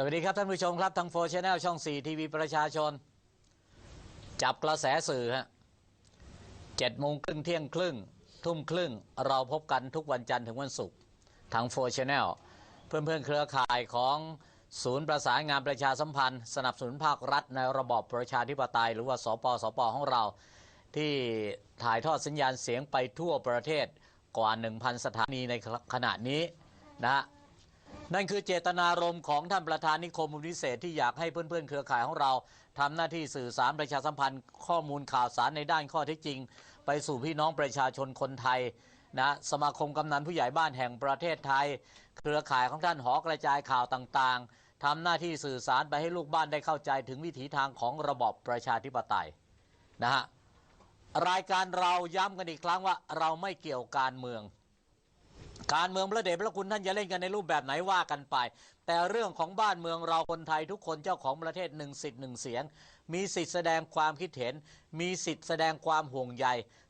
สวัสดีครับท่านผู้ชมครับทางโฟร์ชแนลช่อง 4 ทีวีประชาชน จับกระแสสื่อฮะเจ็ดโมงครึ่งเที่ยงครึ่ง ทุ่มครึ่ง เราพบกันทุกวันจันทร์ถึงวันศุกร์ทางโฟร์ชแนลเพื่อนเพื่อนเครือข่ายของศูนย์ประสานงานประชาสัมพันธ์ สนับสนุนภาครัฐในระบอบประชาธิปไตย หรือว่าสปสปของเรา ที่ถ่ายทอดสัญญาณเสียงไปทั่วประเทศกว่า 1,000 สถานีในขณะนี้นะฮะ นั่นคือเจตนารมณ์ของท่านประธานนิคมวิเศษที่อยากให้เพื่อนๆ เครือข่ายของเราทำหน้าที่สื่อสารประชาสัมพันธ์ข้อมูลข่าวสารในด้านข้อเท็จจริง ไปสู่พี่น้องประชาชนคนไทยนะสมาคมกำนันผู้ใหญ่บ้านแห่งประเทศไทย เครือข่ายของท่านหอกระจายข่าวต่างๆทำหน้าที่สื่อสารไปให้ลูกบ้านได้เข้าใจถึงวิถีทางของระบอบประชาธิปไตยนะฮะรายการเราย้ำกันอีกครั้งว่าเราไม่เกี่ยวการเมือง การเมืองพระเดชพระคุณท่านจะเล่นกันในรูปแบบไหนว่ากันไป แต่เรื่องของบ้านเมืองเราคนไทยทุกคนเจ้าของประเทศหนึ่งสิทธิ์หนึ่งเสียง มีสิทธิ์แสดงความคิดเห็น มีสิทธิ์แสดงความห่วงใย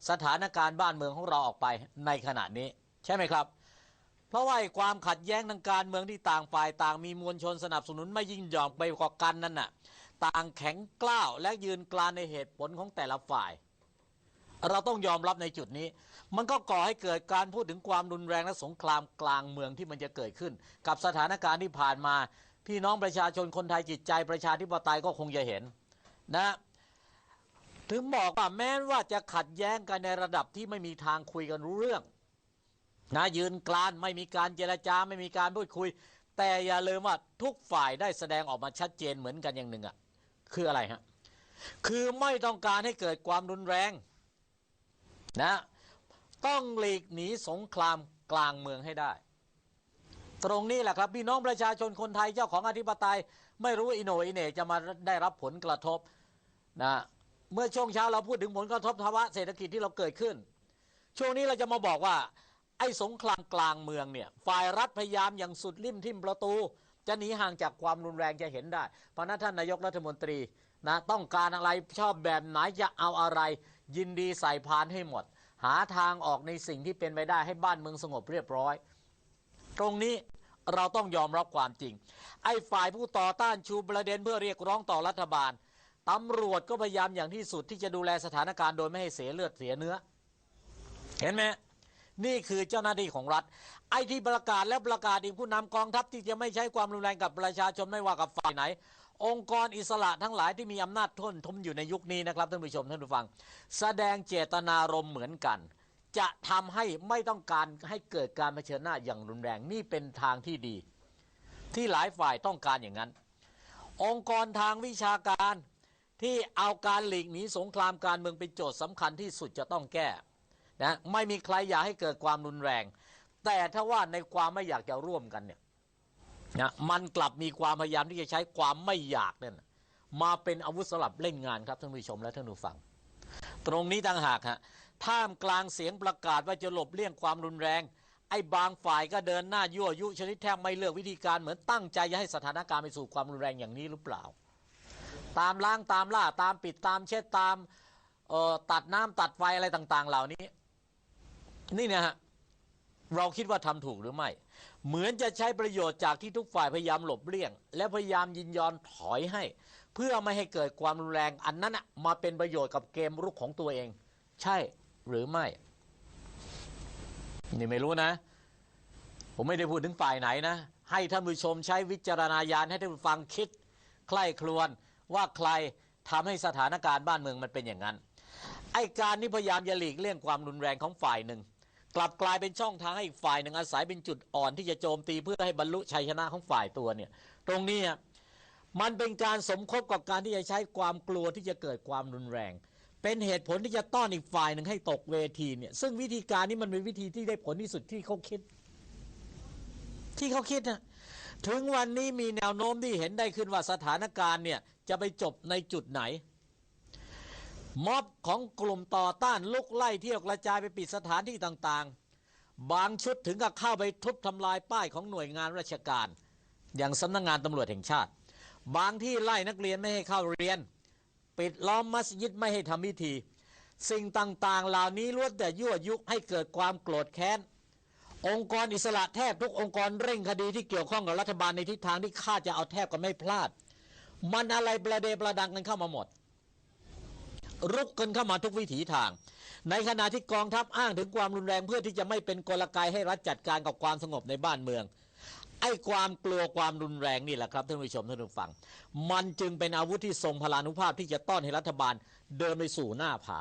สถานการณ์บ้านเมืองของเราออกไปในขณะนี้ ใช่ไหมครับ เพราะว่าความขัดแย้งทางการเมืองที่ต่างฝ่ายต่างมีมวลชนสนับสนุนไม่ยิ่งหยอนไปกว่ากันนั่นน่ะต่างแข็งกล้าวและยืนกรานในเหตุผลของแต่ละฝ่าย เราต้องยอมรับในจุดนี้ มันก็ก่อให้เกิดการพูดถึงความรุนแรงและสงครามกลางเมืองที่มันจะเกิดขึ้น กับสถานการณ์ที่ผ่านมา พี่น้องประชาชนคนไทยจิตใจประชาธิปไตยก็คงจะเห็นนะถึงบอกว่าแม้ว่าจะขัดแย้งกันในระดับที่ไม่มีทางคุยกันรู้เรื่องนะยืนกลานไม่มีการเจรจาไม่มีการพูดคุย แต่อย่าลืมว่าทุกฝ่ายได้แสดงออกมาชัดเจนเหมือนกันอย่างหนึ่งอะคืออะไรฮะคือไม่ต้องการให้เกิดความรุนแรงนะ ต้องหลีกหนีสงครามกลางเมืองให้ได้ ตรงนี้แหละครับพี่น้องประชาชนคนไทยเจ้าของอธิปไตย ไม่รู้อิโนอิเนจะมาได้รับผลกระทบนะเมื่อช่วงเช้าเราพูดถึงผลกระทบภาวะเศรษฐกิจที่เราเกิดขึ้น ช่วงนี้เราจะมาบอกว่า ไอ้สงครามกลางเมืองเนี่ยฝ่ายรัฐพยายามอย่างสุดริมทิมประตู จะหนีห่างจากความรุนแรงจะเห็นได้ เพราะนั้นท่านนายกรัฐมนตรีนะต้องการอะไรชอบแบบไหนจะเอาอะไร ยินดีใส่พานให้หมด หาทางออกในสิ่งที่เป็นไปได้ให้บ้านเมืองสงบเรียบร้อย ตรงนี้เราต้องยอมรับความจริง ไอ้ฝ่ายผู้ต่อต้านชูประเด็นเพื่อเรียกร้องต่อรัฐบาลตำรวจก็พยายามอย่างที่สุดที่จะดูแลสถานการณ์โดยไม่ให้เสียเลือดเสียเนื้อ เห็นไหมนี่คือเจ้าหน้าที่ของรัฐ ไอ้ที่ประกาศและประกาศอีกผู้นำกองทัพที่จะไม่ใช้ความรุนแรงกับประชาชนไม่ว่ากับฝ่ายไหน องค์กรอิสระทั้งหลายที่มีอำนาจท่นทมอยู่ในยุคนี้นะครับท่านผู้ชมท่านผู้ฟัง แสดงเจตนารมณ์เหมือนกัน จะทำให้ไม่ต้องการให้เกิดการเผชิญหน้าอย่างรุนแรงนี่เป็นทางที่ดี ที่หลายฝ่ายต้องการอย่างนั้น องค์กรทางวิชาการที่เอาการหลีกหนีสงครามการเมืองเป็นโจทย์สำคัญที่สุดจะต้องแก้นะไม่มีใครอยากให้เกิดความรุนแรง แต่ถ้าว่าในความไม่อยากจะร่วมกันเนี่ย นะมันกลับมีความพยายามที่จะใช้ความไม่อยากเนี่ยมาเป็นอาวุธสลับเล่นงานครับท่านผู้ชมและท่านผู้ฟัง ตรงนี้ต่างหากฮะท่ามกลางเสียงประกาศว่าจะหลบเลี่ยงความรุนแรง ไอ้บางฝ่ายก็เดินหน้ายั่วยุชนิดแทบไม่เลือกวิธีการเหมือนตั้งใจจะให้สถานการณ์ไปสู่ความรุนแรงอย่างนี้หรือเปล่า ตามล้างตามล่าตามปิดตามเช็ดตามตัดน้ำตัดไฟอะไรต่าง ๆ เหล่านี้ นี่นะฮะเราคิดว่าทำถูกหรือไม่ เหมือนจะใช้ประโยชน์จากที่ทุกฝ่ายพยายามหลบเลี่ยง และพยายามยินยอมถอยให้ เพื่อไม่ให้เกิดความรุนแรงอันนั้นมาเป็นประโยชน์กับเกมรุกของตัวเอง ใช่หรือไม่ นี่ไม่รู้นะ ผมไม่ได้พูดถึงฝ่ายไหนนะ ให้ท่านผู้ชมใช้วิจารณญาณให้ท่านผู้ฟังคิด ใคร่ครวญว่าใครทำให้สถานการณ์บ้านเมืองมันเป็นอย่างนั้นไอการนี้พยายามจะหลีกเลี่ยงความรุนแรงของฝ่ายหนึ่ง กลับกลายเป็นช่องทางให้อีกฝ่ายหนึ่งอาศัยเป็นจุดอ่อนที่จะโจมตีเพื่อให้บรรลุชัยชนะของฝ่ายตัวเนี่ย ตรงนี้มันเป็นการสมคบกับการที่จะใช้ความกลัวที่จะเกิดความรุนแรง เป็นเหตุผลที่จะต้อนอีกฝ่ายหนึ่งให้ตกเวทีเนี่ย ซึ่งวิธีการนี้มันเป็นวิธีที่ได้ผลที่สุดที่เขาคิด ที่เขาคิดนะถึงวันนี้มีแนวโน้มที่เห็นได้ขึ้นว่าสถานการณ์เนี่ยจะไปจบในจุดไหน ม็อบของกลุ่มต่อต้านลุกไล่เที่ยวกระจายไปปิดสถานที่ต่างๆ บางชุดถึงกับเข้าไปทุบทำลายป้ายของหน่วยงานราชการ อย่างสำนักงงานตำรวจแห่งชาติ บางที่ไล่นักเรียนไม่ให้เข้าเรียน ปิดล้อมมัสยิดไม่ให้ทำพิธี สิ่งต่างๆ เหล่านี้ล้วนแต่ยั่วยุให้เกิดความโกรธแค้นองค์กรอิสระแทบทุกองค์กรเร่งคดีที่เกี่ยวข้องกับรัฐบาลในทิศทางที่คาดจะเอาแทบก็ไม่พลาด มันอะไรประเดประดังกันเข้ามาหมด รุกกันเข้ามาทุกวิถีทาง ในขณะที่กองทัพอ้างถึงความรุนแรงเพื่อที่จะไม่เป็นกลไกให้รัฐจัดการกับความสงบในบ้านเมือง ไอ้ความกลัวความรุนแรงนี่แหละครับท่านผู้ชมท่านผู้ฟัง มันจึงเป็นอาวุธที่ทรงพลานุภาพที่จะต้อนให้รัฐบาลเดินไปสู่หน้าผา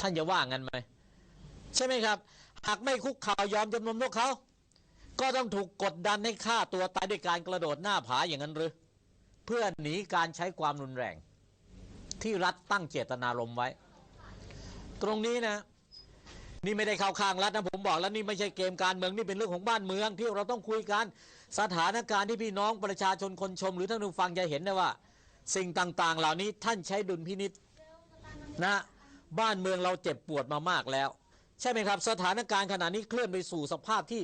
ท่านจะว่างั้นไหมใช่ไหมครับ หากไม่คุกข่าวยอมจำนนพวกเขา ก็ต้องถูกกดดันให้ฆ่าตัวตายด้วยการกระโดดหน้าผาอย่างนั้นหรือเพื่อหนีการใช้ความรุนแรง ที่รัฐตั้งเจตนารมณ์ไว้ ตรงนี้นะ นี่ไม่ได้เข้าข้างรัฐนะผมบอกแล้วนี่ไม่ใช่เกมการเมืองนี่เป็นเรื่องของบ้านเมือง ที่เราต้องคุยกันสถานการณ์ที่พี่น้องประชาชนคนชม หรือท่านผู้ฟังจะเห็นได้ว่า สิ่งต่างๆ เหล่านี้ท่านใช้ดุลพินิษนะบ้านเมืองเราเจ็บปวดมามากแล้ว ใช่ไหมครับ สถานการณ์ขณะนี้เคลื่อนไปสู่สภาพที่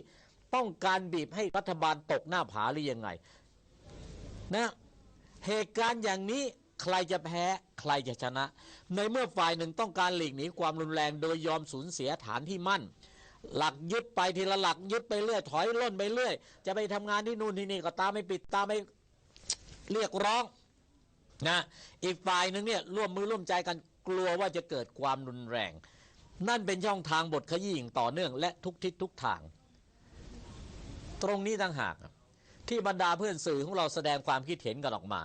ต้องการบีบให้รัฐบาลตกหน้าผาหรือยังไงนะเหตุการณ์อย่างนี้ ใครจะแพ้ใครจะชนะ ในเมื่อฝ่ายหนึ่งต้องการหลีกหนีความรุนแรง โดยยอมสูญเสียฐานที่มั่น หลักยึดไปทีละหลักยึดไปเรื่อยถอยล่นไปเรื่อย จะไปทำงานที่นู่นที่นี่ก็ตามไม่ปิดตามไม่เรียกร้องนะอีกฝ่ายหนึ่งเนี่ยร่วมมือร่วมใจกันกลัวว่าจะเกิดความรุนแรง นั่นเป็นช่องทางบทขยี้อย่างต่อเนื่อง และทุกทิศทุกทาง ตรงนี้ต่างหากที่บรรดาเพื่อนสื่อของเราแสดงความคิดเห็นกันออกมา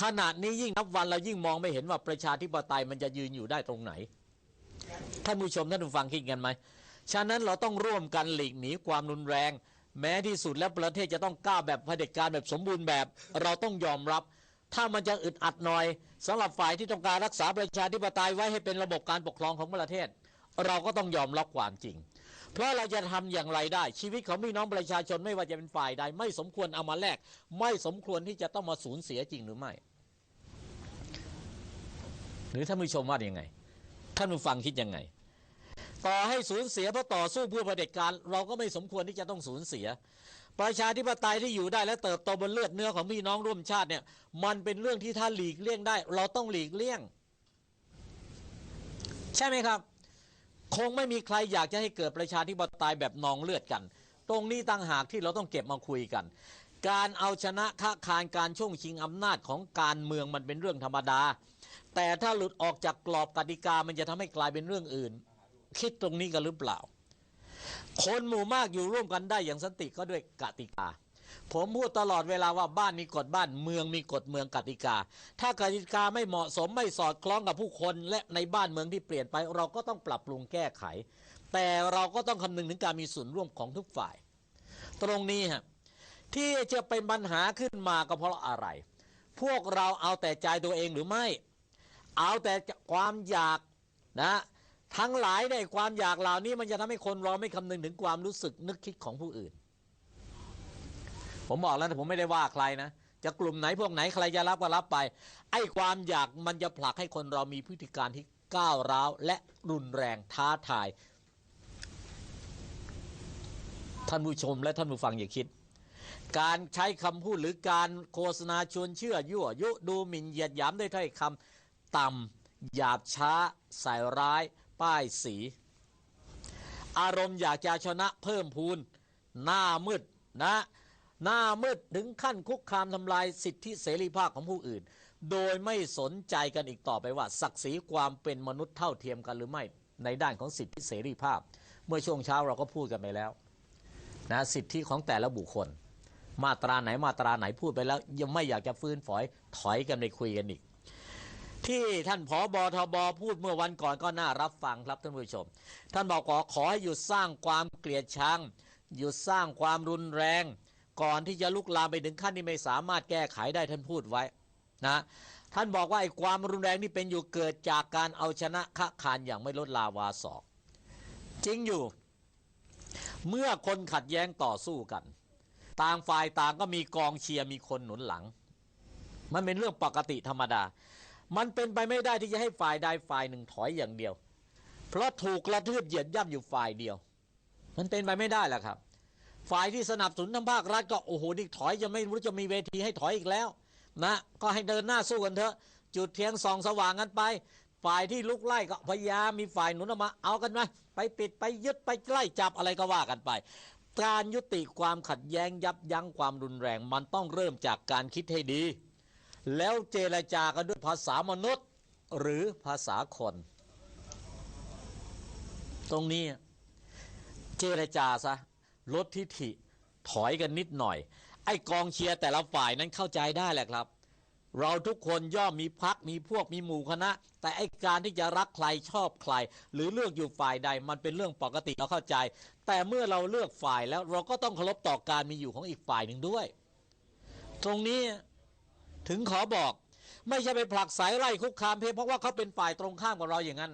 ขนาดนี้ยิ่งนับวันเรายิ่งมองไม่เห็นว่าประชาธิปไตยมันจะยืนอยู่ได้ตรงไหนท่านผู้ชมท่านผู้ฟังคิดกันไหมฉะนั้นเราต้องร่วมกันหลีกหนีความรุนแรง แม้ที่สุดแล้วประเทศจะต้องก้าวแบบเผด็จการแบบสมบูรณ์แบบ เราต้องยอมรับ ถ้ามันจะอึดอัดหน่อยสำหรับฝ่ายที่ต้องการรักษาประชาธิปไตยไว้ให้เป็นระบบการปกครองของประเทศ เราก็ต้องยอมรับความจริง เพราะเราจะทำอย่างไรได้ ชีวิตของพี่น้องประชาชนไม่ว่าจะเป็นฝ่ายใด ไม่สมควรเอามาแลกไม่สมควรที่จะต้องมาสูญเสียจริงหรือไม่ หรือท่านผู้ชมว่าอย่างไง ท่านผู้ฟังคิดยังไง ต่อให้สูญเสียเพราะต่อสู้เพื่อประเด็จการ เราก็ไม่สมควรที่จะต้องสูญเสียประชาธิปไตยที่อยู่ได้และเติบโตบนเลือดเนื้อของพี่น้องร่วมชาติเนี่ยมันเป็นเรื่องที่ถ้าหลีกเลี่ยงได้ เราต้องหลีกเลี่ยง ใช่ไหมครับ คงไม่มีใครอยากจะให้เกิดประชาธิปไตยแบบนองเลือดกัน ตรงนี้ต่างหากที่เราต้องเก็บมาคุยกัน การเอาชนะค้าคานการช่วงชิงอำนาจของการเมืองมันเป็นเรื่องธรรมดา แต่ถ้าหลุดออกจากกรอบกติกามันจะทำให้กลายเป็นเรื่องอื่น คิดตรงนี้กันหรือเปล่า คนหมู่มากอยู่ร่วมกันได้อย่างสันติก็ด้วยกติกา ผมพูดตลอดเวลาว่าบ้านมีกฎบ้านเมืองมีกฎเมืองกติกา ถ้ากติกาไม่เหมาะสมไม่สอดคล้องกับผู้คนและในบ้านเมืองที่เปลี่ยนไป เราก็ต้องปรับปรุงแก้ไข แต่เราก็ต้องคำนึงถึงการมีส่วนร่วมของทุกฝ่าย ตรงนี้ฮะที่จะเป็นปัญหาขึ้นมาก็เพราะอะไร พวกเราเอาแต่ใจตัวเองหรือไม่ เอาแต่ความอยากนะทั้งหลายในความอยากเหล่านี้มันจะทำให้คนเราไม่คำนึงถึงความรู้สึกนึกคิดของผู้อื่น ผมบอกแล้วนะผมไม่ได้ว่าใครนะจะกลุ่มไหนพวกไหนใครจะรับก็รับไป ไอ้ความอยากมันจะผลักให้คนเรามีพฤติการที่ก้าวร้าว และรุนแรงท้าทาย ท่านผู้ชมและท่านผู้ฟังอย่าคิด การใช้คำพูดหรือการโฆษณาชวนเชื่อ ยั่วยุดูหมิ่นเหยียดหยามด้วยถ้อยคำต่ำหยาบช้าใส่ร้าย ป้ายสี อารมณ์อยากจะชนะเพิ่มพูน หน้ามืดนะ หน้ามืดถึงขั้นคุกคามทำลายสิทธิเสรีภาพของผู้อื่น โดยไม่สนใจกันอีกต่อไปว่า ศักดิ์ศรีความเป็นมนุษย์เท่าเทียมกันหรือไม่ในด้านของสิทธิเสรีภาพ เมื่อช่วงเช้าเราก็พูดกันไปแล้วนะสิทธิของแต่ละบุคคล มาตราไหนมาตราไหนพูดไปแล้ว ยังไม่อยากจะฟื้นฝอยถอยกันไปคุยกันอีก ที่ท่านผอบอทบพูดเมื่อวันก่อนก็น่ารับฟังครับท่านผู้ชม ท่านบอกขอขอให้หยุดสร้างความเกลียดชังหยุดสร้างความรุนแรง ก่อนที่จะลุกลามไปถึงขั้นที่ไม่สามารถแก้ไขได้ท่านพูดไว้นะท่านบอกว่าไอ้ความรุนแรงที่เป็นอยู่เกิดจากการเอาชนะค้าคานอย่างไม่ลดลาวาศอกจริงอยู่ เมื่อคนขัดแย้งต่อสู้กัน ต่างฝ่ายต่างก็มีกองเชียร์มีคนหนุนหลัง มันเป็นเรื่องปกติธรรมดา มันเป็นไปไม่ได้ที่จะให้ฝ่ายใดฝ่ายหนึ่งถอยอย่างเดียว เพราะถูกกระทืบเหยียดย่ำอยู่ฝ่ายเดียว มันเป็นไปไม่ได้แหละครับ ฝ่ายที่สนับสนุนทางภาครัฐก็โอ้โหนี่ถอยจะไม่รู้จะมีเวทีให้ถอยอีกแล้วนะก็ให้เดินหน้าสู้กันเถอะ จุดเทียงส่องสว่างกันไป ฝ่ายที่ลุกไล่ก็พยายามมีฝ่ายหนุนออกมาเอากันไหมไปปิดไปยึดไปไล่จับอะไรก็ว่ากันไป การยุติความขัดแย้งยับยั้งความรุนแรงมันต้องเริ่มจากการคิดให้ดี แล้วเจรจากันด้วยภาษามนุษย์หรือภาษาคน ตรงนี้เจรจาซะ ลดทิฐิถอยกันนิดหน่อย ไอ้กองเชียร์แต่ละฝ่ายนั้นเข้าใจได้แหละครับ เราทุกคนย่อมมีพักมีพวกมีหมู่คณะ แต่ไอ้การที่จะรักใครชอบใคร หรือเลือกอยู่ฝ่ายใด มันเป็นเรื่องปกติเราเข้าใจ แต่เมื่อเราเลือกฝ่ายแล้วเราก็ต้องเคารพต่อการมีอยู่ของอีกฝ่ายหนึ่งด้วย ตรงนี้ถึงขอบอกไม่ใช่ไปผลักสายไล่คุกคามเพียงเพราะว่าเขาเป็นฝ่ายตรงข้ามกับเราอย่างนั้น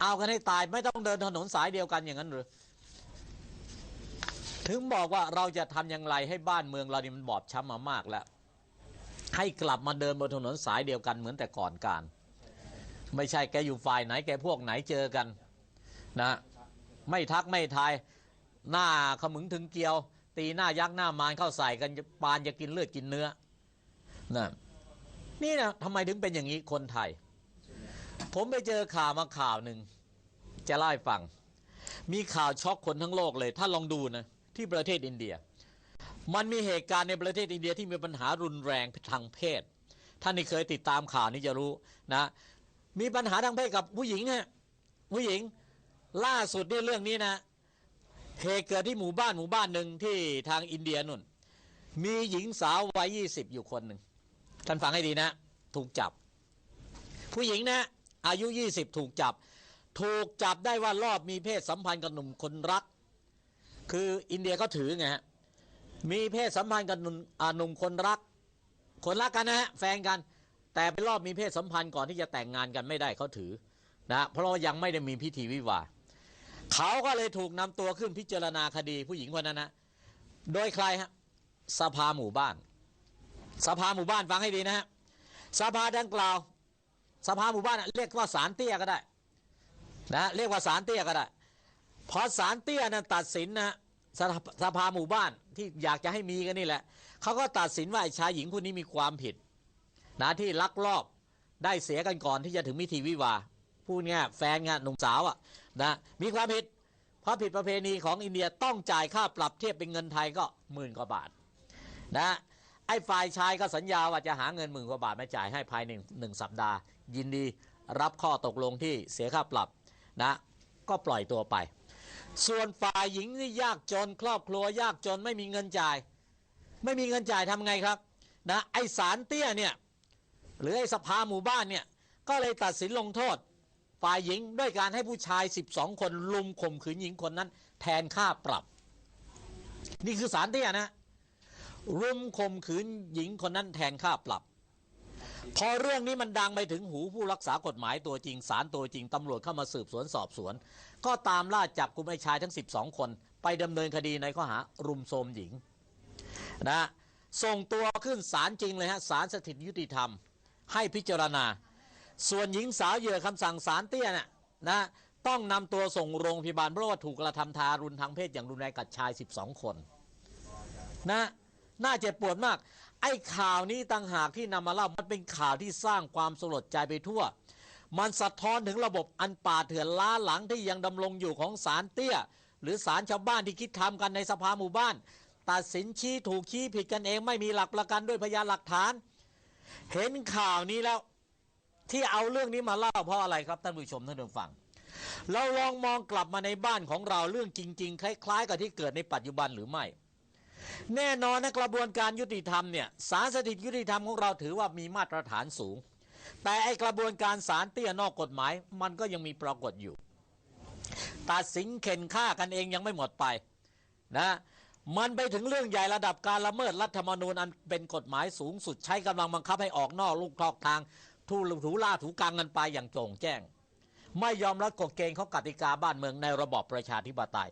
เอากันให้ตายไม่ต้องเดินถนนสายเดียวกันอย่างนั้นหรือ ถึงบอกว่าเราจะทำอย่างไรให้บ้านเมืองเรานี่มันบอบช้ำมามากแล้ว ให้กลับมาเดินบนถนนสายเดียวกันเหมือนแต่ก่อนการ ไม่ใช่แกอยู่ฝ่ายไหนแกพวกไหนเจอกันนะ ไม่ทักไม่ทายหน้าขมึงถึงเกลียว ตีหน้ายักษ์หน้ามารเข้าใส่กันปานจะกินเลือดกินเนื้อนะนี่นะทำไมถึงเป็นอย่างนี้คนไทย ผมไปเจอข่าวมาข่าวหนึ่งจะเล่าให้ฟัง มีข่าวช็อกคนทั้งโลกเลย ถ้าลองดูนะ ที่ประเทศอินเดีย มันมีเหตุการณ์ในประเทศอินเดียที่มีปัญหารุนแรงทางเพศ ท่านที่เคยติดตามข่าวนี้จะรู้นะ มีปัญหาทางเพศกับผู้หญิงฮะผู้หญิงล่าสุดเนี่ยเรื่องนี้นะเหตุเกิดที่หมู่บ้านหมู่บ้านหนึ่งที่ทางอินเดียนุ่น มีหญิงสาววัยยี่สิบอยู่คนหนึ่งท่านฟังให้ดีนะ ถูกจับ ผู้หญิงนะ อายุยี่สิบถูกจับ ถูกจับได้ว่า รอบมีเพศสัมพันธ์กับหนุ่มคนรัก คืออินเดียเขาถือไงฮะมีเพศสัมพันธ์กับหนุ่มคนรัก คนรักกันนะฮะแฟนกัน แต่เป็นรอบมีเพศสัมพันธ์ก่อนที่จะแต่งงานกันไม่ได้เขาถือนะเพราะว่ายังไม่ได้มีพิธีวิวาเขาก็เลยถูกนำตัวขึ้นพิจารณาคดีผู้หญิงคนนั้นนะโดยใครฮะสภาหมู่บ้าน สภาหมู่บ้านฟังให้ดีนะฮะสภาดังกล่าว สภาหมู่บ้านเรียกว่าสารเตี้ยก็ได้นะเรียกว่าสารเตี้ยก็ได้ พอสารเตี้ยนั้นตัดสินนะสภาสภาหมู่บ้านที่อยากจะให้มีกันนี่แหละเขาก็ตัดสินว่าไอ้ชายหญิงคนนี้มีความผิดนะที่ลักลอบได้เสียกันก่อนที่จะถึงพิธีวิวาพูดง่ายแฟนงานหนุ่มสาวอะนะมีความผิด เพราะผิดประเพณีของอินเดียต้องจ่ายค่าปรับเทียบเป็นเงินไทยก็หมื่นกว่าบาทนะไอ้ฝ่ายชายก็สัญญาว่าจะหาเงินหมื่นกว่าบาทมาจ่ายให้ภายในหนึ่งสัปดาห์ ยินดีรับข้อตกลงที่เสียค่าปรับนะ ก็ปล่อยตัวไป ส่วนฝ่ายหญิงนี่ยากจน ครอบครัวยากจนไม่มีเงินจ่าย ไม่มีเงินจ่ายทำไงครับนะไอสารเตี้ยเนี่ยหรือไอสภาหมู่บ้านเนี่ยก็เลยตัดสินลงโทษ ฝ่ายหญิงด้วยการให้ผู้ชาย 12 คนลุมข่มขืนหญิงคนนั้น แทนค่าปรับ นี่คือสารเตี้ยนะรุมข่มขืนหญิงคนนั้นแทนค่าปรับ พอเรื่องนี้มันดังไปถึงหูผู้รักษากฎหมายตัวจริงสารตัวจริงตำรวจเข้ามาสืบสวนสอบสวน ก็ตามล่าจับกุมไอ้ชายทั้ง 12 คน ไปดำเนินคดีในข้อหารุมโทรมหญิงนะส่งตัวขึ้นศาลจริงเลยฮะศาลสถิตยุติธรรม ให้พิจารณา ส่วนหญิงสาวเหยื่อคำสั่งศาลเตี้ยน่ะนะต้องนำตัวส่งโรงพยาบาลเพราะว่าถูกกระทำทารุณทางเพศอย่างรุนแรงกับชาย 12 คนนะน่าเจ็บปวดมาก ไอ้ข่าวนี้ต่างหากที่นำมาเล่ามันเป็นข่าวที่สร้างความสลดใจไปทั่ว มันสะท้อนถึงระบบอันป่าเถื่อนล้าหลังที่ยังดำรงอยู่ของศาลเตี้ย หรือศาลชาวบ้านที่คิดทำกันในสภาหมู่บ้าน ตัดสินชี้ถูกชี้ผิดกันเองไม่มีหลักประกันด้วยพยานหลักฐาน เห็นข่าวนี้แล้วที่เอาเรื่องนี้มาเล่าเพราะอะไรครับท่านผู้ชมท่านผู้ฟัง เราลองมองกลับมาในบ้านของเราเรื่องจริง ๆ คล้าย ๆ กับที่เกิดในปัจจุบันหรือไม่แน่นอนนะกระบวนการยุติธรรมเนี่ยศาลสถิตยุติธรรมของเราถือว่ามีมาตรฐานสูง แต่ไอกระบวนการศาลเตี้ยนอกกฎหมาย มันก็ยังมีปรากฏอยู่ตัดสินเข็นฆ่ากันเองยังไม่หมดไปนะมันไปถึงเรื่องใหญ่ระดับการละเมิดรัฐธรรมนูญอันเป็นกฎหมายสูงสุดใช้กำลังบังคับให้ออกนอกลูกคลอกทางทูถูล่าถูกังกันไปอย่างโจงแจ้ง ไม่ยอมรับกฎเกณฑ์เขากติกาบ้านเมืองในระบอบประชาธิปไตย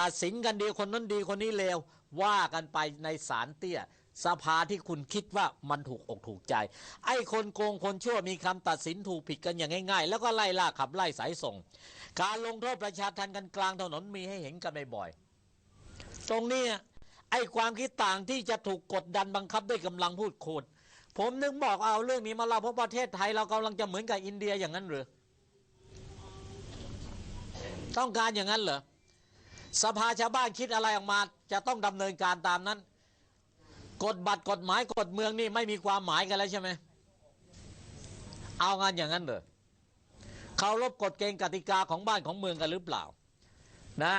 ตัดสินกันดีคนนั้นดีคนนี้เลวว่ากันไปในศาลเตี้ย สภาที่คุณคิดว่ามันถูกอกถูกใจ ไอ้คนโกงคนชั่วมีคำตัดสินถูกผิดกันอย่างง่าย ๆ แล้วก็ไล่ล่าขับไล่สายส่ง การลงโทษประชาทันกันกลางถนนมีให้เห็นกันบ่อยๆตรงนี้ไอ้ความคิดต่างที่จะถูกกดดันบังคับด้วยกำลังพูดโคดผมนึกบอกเอาเรื่องนี้มาเล่าเพราะประเทศไทยเรากำลังจะเหมือนกับอินเดียอย่างนั้นหรือต้องการอย่างนั้นเหรอสภาชาวบ้านคิดอะไรออกมา จะต้องดำเนินการตามนั้น กฎบัตรกฎหมายกฎเมืองนี่ไม่มีความหมายกันแล้วใช่ไหมเอางานอย่างนั้นเหรอเคารพกฎเกณฑ์กติกาของบ้านของเมืองกันหรือเปล่า นะ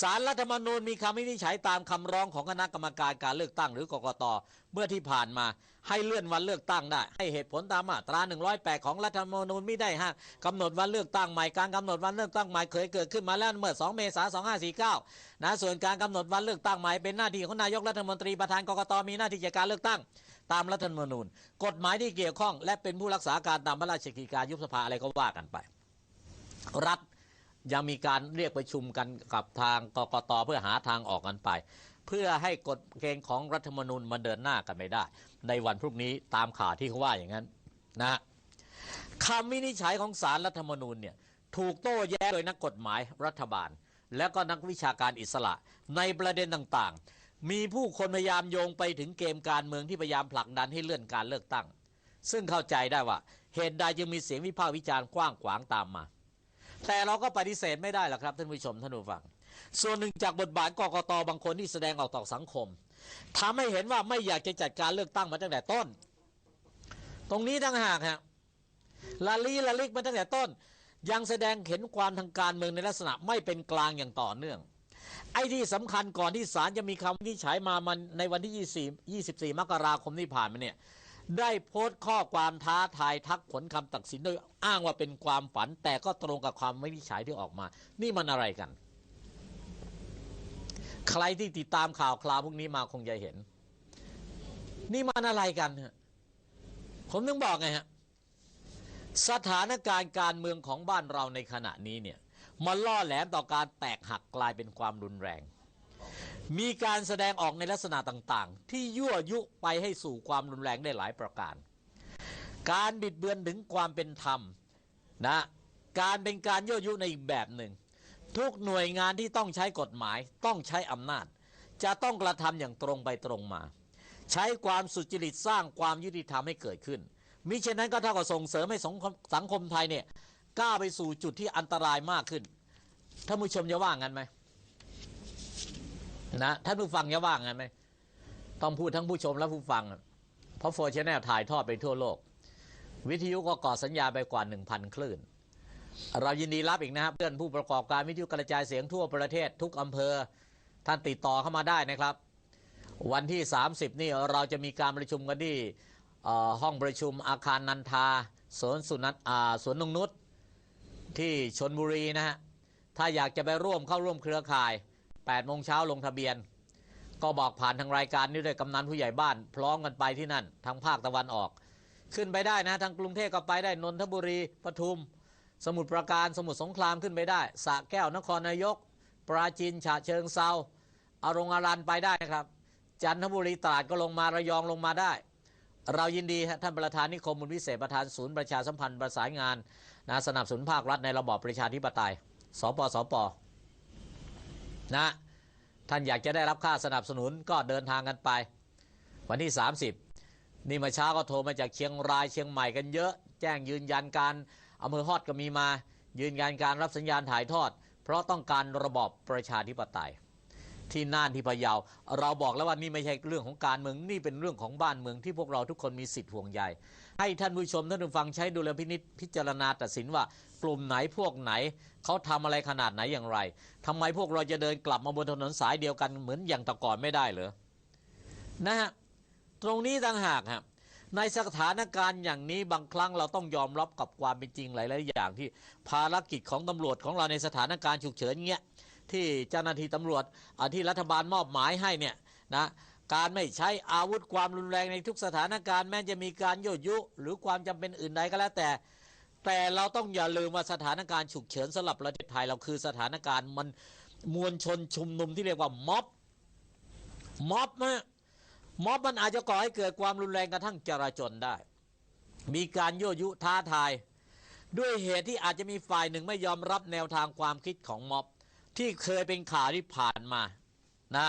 สารรัฐธรรมนูญมีคำวินิจฉัยตามคำร้องของคณะกรรมการการเลือกตั้งหรือกกตเมื่อที่ผ่านมา ให้เลื่อนวันเลือกตั้งได้ ให้เหตุผลตามมาตรา 108 ของรัฐธรรมนูญไม่ได้ฮะกำหนดวันเลือกตั้งใหม่การกำหนดวันเลือกตั้งใหม่เคยเกิดขึ้นมาแล้วเมื่อ 2 เมษายน 2549 นะส่วนการกำหนดวันเลือกตั้งใหม่เป็นหน้าที่ของนายกรัฐมนตรีประธานกกตมีหน้าที่จัดการเลือกตั้งตามรัฐธรรมนูญ กฎหมายที่เกี่ยวข้อง และเป็นผู้รักษาการตามพระราชกิจการยุบสภาอะไรก็ว่ากันไป รัฐยังมีการเรียกประชุมกันกับทางกกตเพื่อหาทางออกกันไป เพื่อให้กฎเกณฑ์ของรัฐธรรมนูญมาเดินหน้ากันไปได้ ในวันพรุ่งนี้ตามข่าวที่เขาว่าอย่างนั้นนะคำวินิจฉัยของสารรัฐธรรมนูญเนี่ยถูกโต้แย้งโดยนักกฎหมายรัฐบาล และก็นักวิชาการอิสระ ในประเด็นต่างๆ มีผู้คนพยายามโยงไปถึงเกมการเมืองที่พยายามผลักดันให้เลื่อนการเลือกตั้ง ซึ่งเข้าใจได้ว่าเหตุใดจึงมีเสียงวิพากษ์วิจารณ์กว้างขวางตามมา แต่เราก็ปฏิเสธไม่ได้หรอกครับท่านผู้ชมท่านผู้ฟัง ส่วนหนึ่งจากบทบาทกกตบางคนที่แสดงออกต่อสังคมทำให้เห็นว่าไม่อยากจะจัดการเลือกตั้งมาตั้งแต่ต้น ตรงนี้ต่างหากฮะละลีละลิกมาตั้งแต่ต้น ยังแสดงเห็นความทางการเมืองในลักษณะไม่เป็นกลางอย่างต่อเนื่อง ไอ้ที่สำคัญก่อนที่ศาลจะมีคำวินิจฉัยมามันในวันที่ 24 24 มกราคมที่ผ่านมาเนี่ยได้โพสต์ข้อความท้าทายทักผลคำตัดสินโดยอ้างว่าเป็นความฝัน แต่ก็ตรงกับความวินิจฉัยที่ออกมา นี่มันอะไรกัน ใครที่ติดตามข่าวคราวพวกนี้มาคงจะเห็น นี่มันอะไรกันฮะผมต้องบอกไงฮะสถานการณ์การเมืองของบ้านเราในขณะนี้เนี่ยมันล่อแหลมต่อการแตกหักกลายเป็นความรุนแรง มีการแสดงออกในลักษณะต่างๆ ที่ยั่วยุไปให้สู่ความรุนแรงได้หลายประการ การบิดเบือนถึงความเป็นธรรมนะการเป็นการยั่วยุในอีกแบบหนึ่ง ทุกหน่วยงานที่ต้องใช้กฎหมายต้องใช้อำนาจ จะต้องกระทำอย่างตรงไปตรงมา ใช้ความสุจริตสร้างความยุติธรรมให้เกิดขึ้นมิฉะนั้นก็เท่ากับส่งเสริมให้สังคมสังคมไทยเนี่ยก้าวไปสู่จุดที่อันตรายมากขึ้นท่านผู้ชมจะว่างั้นไหมนะท่านผู้ฟังจะว่างั้นไหมต้องพูดทั้งผู้ชมและผู้ฟัง เพราะโฟร์ชแนลถ่ายทอดไปทั่วโลก วิทยุก็ก่อสัญญาไปกว่า 1,000 คลื่น เรายินดีรับอีกนะครับเพื่อนผู้ประกอบการวิทยุกระจายเสียงทั่วประเทศทุกอำเภอท่านติดต่อเข้ามาได้นะครับ วันที่ 30 นี่เราจะมีการประชุมกันที่ห้องประชุมอาคารนันทาสวนสุนัตสวนนงนุษที่ชนบุรีนะฮะถ้าอยากจะไปร่วมเข้าร่วมเครือข่าย 8 โมงเช้าลงทะเบียน ก็บอกผ่านทางรายการนี้ด้วยกำนันผู้ใหญ่บ้าน พร้อมกันไปที่นั่นทางภาคตะวันออก ขึ้นไปได้นะทางกรุงเทพก็ไปได้นนทบุรีปทุม สมุทรปราการสมุทรสงครามขึ้นไปได้สระแก้วนครนายก ปราจีนฉะเชิงเซาอารมณ์อารันไปได้นะครับ จันทบุรีตราดก็ลงมาระยองลงมาได้ เรายินดีท่านประธานนิคมบุญวิเศษประธานศูนย์ประชาสัมพันธ์ประสานงานนะสนับสนุนภาครัฐในระบอบประชาธิปไตยสปสปนะท่านอยากจะได้รับค่าสนับสนุนก็เดินทางกันไป วันที่ 30 นี่มาเช้าก็โทรมาจากเชียงรายเชียงใหม่กันเยอะ แจ้งยืนยันการ อำเภอฮอดก็มีมายืนยันการรับสัญญาณถ่ายทอด เพราะต้องการระบอบประชาธิปไตย ที่น่านที่พะเยา เราบอกแล้วว่านี่ไม่ใช่เรื่องของการเมืองนี่เป็นเรื่องของบ้านเมืองที่พวกเราทุกคนมีสิทธิ์ห่วงใยให้ท่านผู้ชมท่านผู้ฟังใช้ดุลพินิษพิจารณาตัดสินว่ากลุ่มไหนพวกไหนเขาทำอะไรขนาดไหนอย่างไรทำไมพวกเราจะเดินกลับมาบนถนนสายเดียวกันเหมือนอย่างแต่ก่อนไม่ได้เหรอนะฮะตรงนี้ต่างหากฮะ ในสถานการณ์อย่างนี้บางครั้งเราต้องยอมรับกับความเป็นจริงหลายๆอย่างที่ภารกิจของตำรวจของเราในสถานการณ์ฉุกเฉินเงี้ยที่เจ้าหน้าที่ตำรวจที่รัฐบาลมอบหมายให้เนี่ยนะการไม่ใช้อาวุธความรุนแรงในทุกสถานการณ์แม้จะมีการโยยุ หรือความจำเป็นอื่นใดก็แล้วแต่ แต่เราต้องอย่าลืมว่าสถานการณ์ฉุกเฉินสำหรับประเทศไทยเราคือสถานการณ์มันมวลชนชุมนุมที่เรียกว่าม็อบม็อบนะ ม็อบมันอาจจะก่อให้เกิดความรุนแรงกระทั่งจราจนได้ มีการโยยุท้าทาย ด้วยเหตุที่อาจจะมีฝ่ายหนึ่งไม่ยอมรับแนวทางความคิดของม็อบ ที่เคยเป็นข่าวที่ผ่านมานะ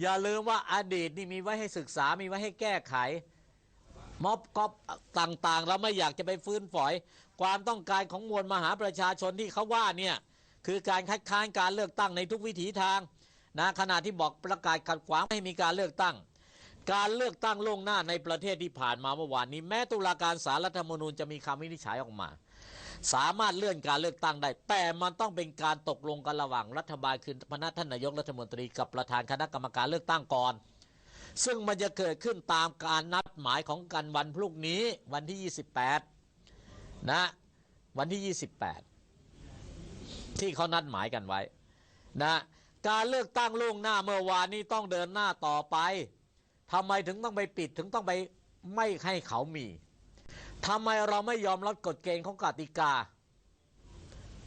อย่าลืมว่าอดีตนี่มีไว้ให้ศึกษามีไว้ให้แก้ไข ม็อบก๊อบต่างๆ เราไม่อยากจะไปฟื้นฝอย ความต้องการของมวลมหาประชาชนที่เขาว่าเนี่ยคือการคัดค้านการเลือกตั้งในทุกวิถีทางนะขณะที่บอกประกาศขัดขวางไม่ให้มีการเลือกตั้ง การเลือกตั้งล่วงหน้าในประเทศที่ผ่านมาเมื่อวานนี้ แม้ตุลาการสารรัฐธรรมนูญจะมีคำวินิจฉัยออกมา สามารถเลื่อนการเลือกตั้งได้ แต่มันต้องเป็นการตกลงกันระหว่างรัฐบาลคือพนักท่านนายกรัฐมนตรีกับประธานคณะกรรมการเลือกตั้งก่อน ซึ่งมันจะเกิดขึ้นตามการนัดหมายของกันวันพรุ่งนี้วันที่ 28 นะ วันที่ 28 ที่เขานัดหมายกันไว้ นะ การเลือกตั้งล่วงหน้าเมื่อวานนี้ต้องเดินหน้าต่อไป ทำไมถึงต้องไปปิดถึงต้องไปไม่ให้เขามีทำไมเราไม่ยอมรับกฎเกณฑ์ของกติกา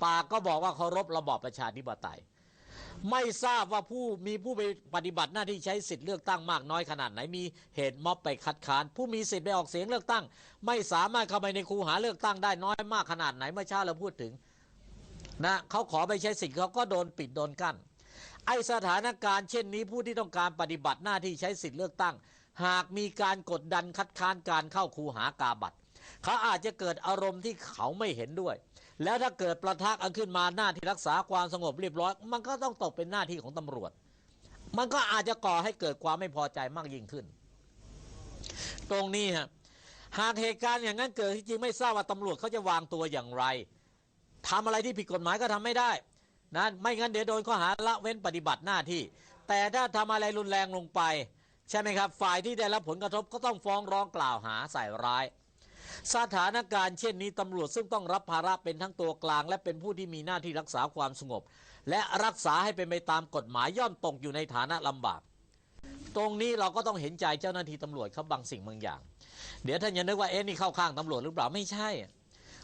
ปากก็บอกว่าเคารพระบอบประชาธิปไตย ไม่ทราบว่าผู้มีผู้ไปปฏิบัติหน้าที่ใช้สิทธิ์เลือกตั้งมากน้อยขนาดไหนมีเหตุม็อบไปคัดค้าน ผู้มีสิทธิ์ไปออกเสียงเลือกตั้ง ไม่สามารถเข้าไปในคูหาเลือกตั้งได้น้อยมากขนาดไหนเมื่อเช้าเราพูดถึงนะเขาขอไปใช้สิทธิ์เขาก็โดนปิดโดนกั้น ไอสถานการณ์เช่นนี้ผู้ที่ต้องการปฏิบัติหน้าที่ใช้สิทธิ์เลือกตั้ง หากมีการกดดันคัดค้านการเข้าคูหากาบัตรเขาอาจจะเกิดอารมณ์ที่เขาไม่เห็นด้วย แล้วถ้าเกิดประทะกันขึ้นมาหน้าที่รักษาความสงบเรียบร้อย มันก็ต้องตกเป็นหน้าที่ของตำรวจ มันก็อาจจะก่อให้เกิดความไม่พอใจมากยิ่งขึ้น ตรงนี้ฮะหากเหตุการณ์อย่างนั้นเกิดที่จริงไม่ทราบว่าตำรวจเขาจะวางตัวอย่างไรทำอะไรที่ผิดกฎหมายก็ทำไม่ได้ นะไม่งั้นเดี๋ยวโดนข้อหาละเว้นปฏิบัติหน้าที่ แต่ถ้าทำอะไรรุนแรงลงไป ใช่ไหมครับ ฝ่ายที่ได้รับผลกระทบก็ต้องฟ้องร้องกล่าวหาใส่ร้าย สถานการณ์เช่นนี้ตำรวจซึ่งต้องรับภาระเป็นทั้งตัวกลาง และเป็นผู้ที่มีหน้าที่รักษาความสงบ และรักษาให้เป็นไปตามกฎหมายย่อมตกอยู่ในฐานะลำบาก ตรงนี้เราก็ต้องเห็นใจเจ้าหน้าที่ตำรวจเขาบางสิ่งบางอย่าง เดี๋ยวท่านอย่านึกว่าเอ๊ะนี่เข้าข้างตำรวจหรือเปล่าไม่ใช่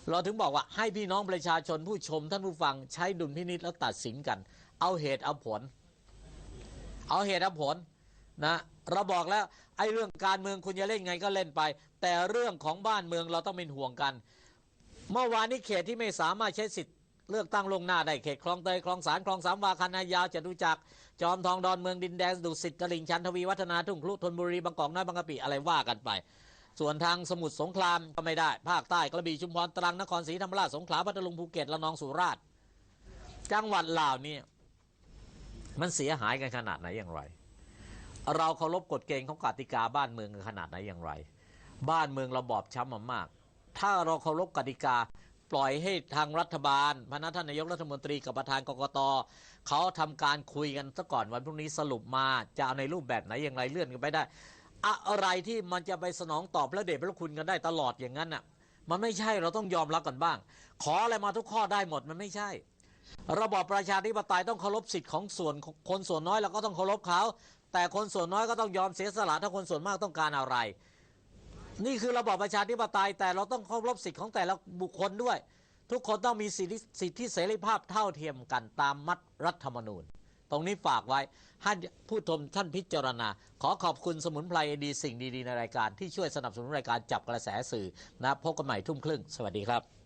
เราถึงบอกว่าให้พี่น้องประชาชนผู้ชมท่านผู้ฟังใช้ดุลพินิจแล้วตัดสินกัน เอาเหตุเอาผล เอาเหตุเอาผลนะเราบอกแล้วไอ้เรื่องการเมืองคุณจะเล่นไงก็เล่นไป แต่เรื่องของบ้านเมืองเราต้องเป็นห่วงกัน เมื่อวานนี้เขตที่ไม่สามารถใช้สิทธิ์เลือกตั้งลงหน้าได้เขตคลองเตยคลองสารคลองสามวาคณะยาวจตุจักรจอมทองดอนเมืองดินแดงดุสิตตลิ่งชันทวีวัฒนาทุ่งครุธนบุรีบางกอกน้อยบางกะปิอะไรว่ากันไป ส่วนทางสมุทรสงครามก็ไม่ได้ ภาคใต้กระบี่ชุมพรตรังนครศรีธรรมราชสงขลาพัทลุงภูเก็ตละนองสุราษฎร์จังหวัดเหล่านี้มันเสียหายกันขนาดไหนอย่างไร เราเคารพกฎเกณฑ์ของกติกาบ้านเมืองกันขนาดไหนอย่างไร บ้านเมืองเราบอบช้ำมามาก ถ้าเราเคารพกติกาปล่อยให้ทางรัฐบาลพนักท่านนายกรัฐมนตรีกับประธานกกตเขาทำการคุยกันซะก่อนวันพรุ่งนี้สรุปมาจะเอาในรูปแบบไหนอย่างไรเลื่อนกันไปได้ อะไรที่มันจะไปสนองตอบพระเดชพระคุณกันได้ตลอดอย่างนั้นน่ะ มันไม่ใช่เราต้องยอมรับกันบ้าง ขออะไรมาทุกข้อได้หมดมันไม่ใช่ ระบอบประชาธิปไตยต้องเคารพสิทธิ์ของส่วนคนส่วนน้อยเราก็ต้องเคารพเขา แต่คนส่วนน้อยก็ต้องยอมเสียสละถ้าคนส่วนมากต้องการอะไร นี่คือระบอบประชาธิปไตยแต่เราต้องเคารพสิทธิ์ของแต่ละบุคคลด้วย ทุกคนต้องมีสิทธิสิทธิเสรีภาพเท่าเทียมกันตามมัดรัฐธรรมนูญ ตรงนี้ฝากไว้ให้ผู้ชมท่านพิจารณา ขอขอบคุณสมุนไพรดีสิ่งดีๆในรายการที่ช่วยสนับสนุนรายการจับกระแสสื่อนะพบกันใหม่ทุ่มครึ่ง สวัสดีครับ